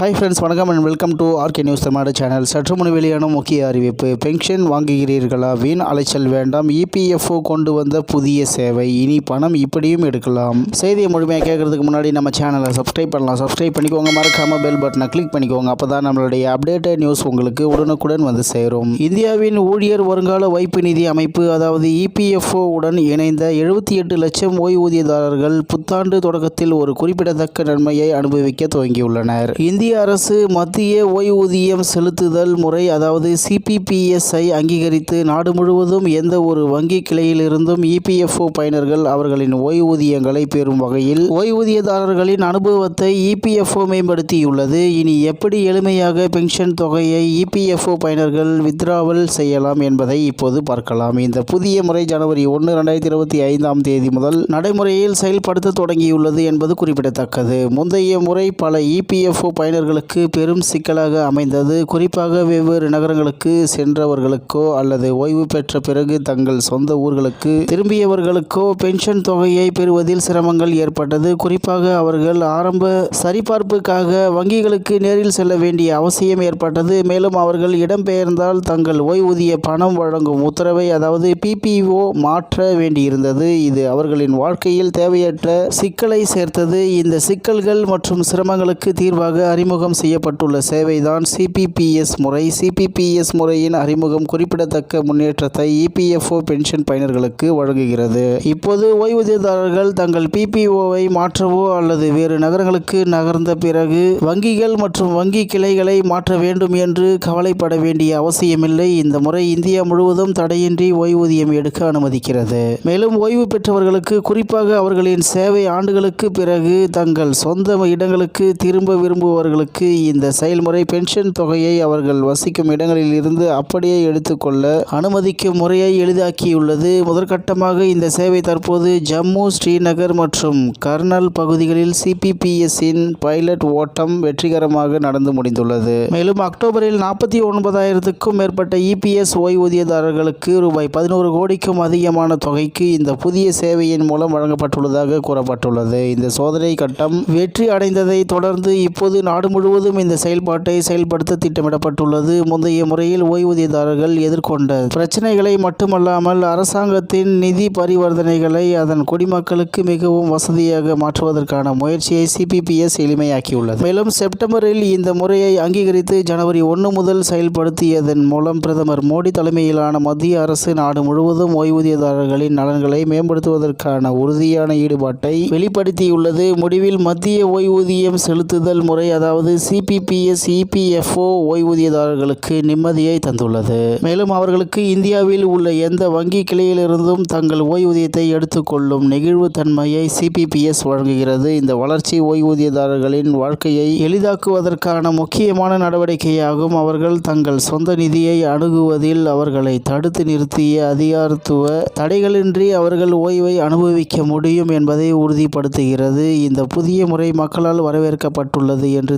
Hi friends வணக்கம் and welcome to RK news Tamil Nadu channel சற்று முன் வெளியான முக்கிய அறிவிப்பு. பென்ஷன் வாங்குகிறீர்களா? வீண் அலைச்சல் வேண்டாம். இபிஎஃப்ஓ கொண்டு வந்த புதிய சேவை. இனி பணம் இப்படியும் எடுக்கலாம். செய்தியை முழுமையாக கேட்கறதுக்கு முன்னாடி நம்ம சேனலை சப்ஸ்கிரைப் பண்ணலாம். சப்ஸ்கிரைப் பண்ணிக்கோங்க. மறக்காம பெல் பட்டனை கிளிக் பண்ணிக்கோங்க. அப்போ தான் நம்மளுடைய அப்டேட்டட் நியூஸ் உங்களுக்கு உடனுக்குடன் வந்து சேரும். இந்தியாவின் ஊழியர் வருங்கால வைப்பு நிதி அமைப்பு அதாவது இபிஎஃப்ஓ உடன் இணைந்த எழுபத்தி எட்டு லட்சம் ஓய்வூதியதாரர்கள் புத்தாண்டு தொடக்கத்தில் ஒரு குறிப்பிடத்தக்க நன்மையை அனுபவிக்க துவங்கியுள்ளனர். இந்திய அரசு மத்திய ஓய்வூதியம் செலுத்துதல் முறை அதாவது சிபிபிஎஸ்ஐ அங்கீகரித்து நாடு முழுவதும் எந்த ஒரு வங்கி கிளையிலிருந்தும் இபிஎஃப்ஓ பயனர்கள் அவர்களின் ஓய்வூதியங்களை பெறும் வகையில் ஓய்வூதியதாரர்களின் அனுபவத்தை இபிஎஃப்ஓ மேம்படுத்தியுள்ளது. இனி எப்படி எளிமையாக பென்ஷன் தொகையை இபிஎஃப்ஓ பயனர்கள் வித்ராவல் செய்யலாம் என்பதை இப்போது பார்க்கலாம். இந்த புதிய முறை ஜனவரி ஒன்று ரெண்டாயிரத்தி இருபத்தி ஐந்தாம் தேதி முதல் நடைமுறையில் செயல்படுத்த தொடங்கியுள்ளது என்பது குறிப்பிடத்தக்கது. முந்தைய முறை பல இபிஎஃப்ஓ பயனர்களுக்கு பெரும் சிக்கலாக அமைந்தது. குறிப்பாக வெவ்வேறு நகரங்களுக்கு சென்றவர்களுக்கோ அல்லது ஓய்வு பெற்ற பிறகு தங்கள் சொந்த ஊர்களுக்கு திரும்பியவர்களுக்கோ பென்ஷன் தொகையை பெறுவதில் சிரமங்கள் ஏற்பட்டது. குறிப்பாக அவர்கள் ஆரம்ப சரிபார்ப்புக்காக வங்கிகளுக்கு நேரில் செல்ல வேண்டிய அவசியம் ஏற்பட்டது. மேலும் அவர்கள் இடம்பெயர்ந்தால் தங்கள் ஓய்வூதிய பணம் வழங்கும் உத்தரவை அதாவது பிபிஓ மாற்ற வேண்டியிருந்தது. இது அவர்களின் வாழ்க்கையில் தேவையற்ற சிக்கலை சேர்த்தது. இந்த சிக்கல்கள் மற்றும் சிரமங்களுக்கு தீர்வாக அறிமுகம் செய்யப்பட்டுள்ள சேவைதான் சிபிபிஎஸ் முறை. சிபிபிஎஸ் முறையின் அறிமுகம் குறிப்பிடத்தக்க முன்னேற்றத்தை இபிஎஃப்ஓ பென்ஷன் பயனர்களுக்கு வழங்குகிறது. இப்போது ஓய்வூதியதாரர்கள் தங்கள் பிபிஓவை மாற்றவோ அல்லது வேறு நகரங்களுக்கு நகர்ந்த பிறகு வங்கிகள் மற்றும் வங்கி கிளைகளை மாற்ற வேண்டும் என்று கவலைப்பட வேண்டிய அவசியமில்லை. இந்த முறை இந்தியா முழுவதும் தடையின்றி ஓய்வூதியம் எடுக்க அனுமதிக்கிறது. மேலும் ஓய்வு பெற்றவர்களுக்கு குறிப்பாக அவர்களின் சேவை ஆண்டுகளுக்கு பிறகு தங்கள் சொந்த இடங்களுக்கு திரும்ப அவர்களுக்கு இந்த செயல்முறை பென்ஷன் தொகையை அவர்கள் வசிக்கும் இடங்களில் இருந்து அப்படியே எடுத்துக்கொள்ள அனுமதிக்கும் முறையை எளிதாக்கியுள்ளது. முதற்கட்டமாக இந்த சேவை தற்போது ஜம்மு ஸ்ரீநகர் மற்றும் கர்னல் பகுதிகளில் சிபிபிஎஸ்இன் பைலட் ஓட்டம் வெற்றிகரமாக நடந்து முடிந்துள்ளது. மேலும் அக்டோபரில் நாற்பத்தி ஒன்பதாயிரத்துக்கும் மேற்பட்ட இபிஎஸ் ஓய்வூதியதாரர்களுக்கு ரூபாய் பதினோரு கோடிக்கும் அதிகமான தொகைக்கு இந்த புதிய சேவையின் மூலம் வழங்கப்பட்டுள்ளதாக கூறப்பட்டுள்ளது. இந்த சோதனை கட்டம் வெற்றி அடைந்ததை தொடர்ந்து இப்போது நாடு முழுவதும் இந்த செயல்பாட்டை செயல்படுத்த திட்டமிடப்பட்டுள்ளது. முந்தைய முறையில் ஓய்வூதியதாரர்கள் எதிர்கொண்ட பிரச்சனைகளை மட்டுமல்லாமல் அரசாங்கத்தின் நிதி பரிவர்த்தனைகளை அதன் குடிமக்களுக்கு மிகவும் வசதியாக மாற்றுவதற்கான முயற்சியை சிபிபிஎஸ் எளிமையாக்கியுள்ளது. மேலும் செப்டம்பரில் இந்த முறையை அங்கீகரித்து ஜனவரி ஒன்று முதல் செயல்படுத்தியதன் மூலம் பிரதமர் மோடி தலைமையிலான மத்திய அரசு நாடு முழுவதும் ஓய்வூதியதாரர்களின் நலன்களை மேம்படுத்துவதற்கான உறுதியான ஈடுபாட்டை வெளிப்படுத்தியுள்ளது. முடிவில் மத்திய ஓய்வூதியம் செலுத்துதல் முறை அதாவது அதாவது சிபிபிஎஸ் இபிஎஃப்ஓ ஓய்வூதியதாரர்களுக்கு நிம்மதியை தந்துள்ளது. மேலும் அவர்களுக்கு இந்தியாவில் உள்ள எந்த வங்கி கிளையிலிருந்தும் தங்கள் ஓய்வூதியத்தை எடுத்துக்கொள்ளும் நெகிழ்வுத்தன்மையை சிபிபிஎஸ் வழங்குகிறது. இந்த வளர்ச்சி ஓய்வூதியதாரர்களின் வாழ்க்கையை எளிதாக்குவதற்கான முக்கியமான நடவடிக்கையாகும் அவர்கள் தங்கள் சொந்த நிதியை அணுகுவதில் அவர்களை தடுத்து நிறுத்திய அதிகாரத்துவ தடைகளின்றி அவர்கள் ஓய்வை அனுபவிக்க முடியும் என்பதை உறுதிப்படுத்துகிறது. இந்த புதிய முறை மக்களால் வரவேற்கப்பட்டுள்ளது என்று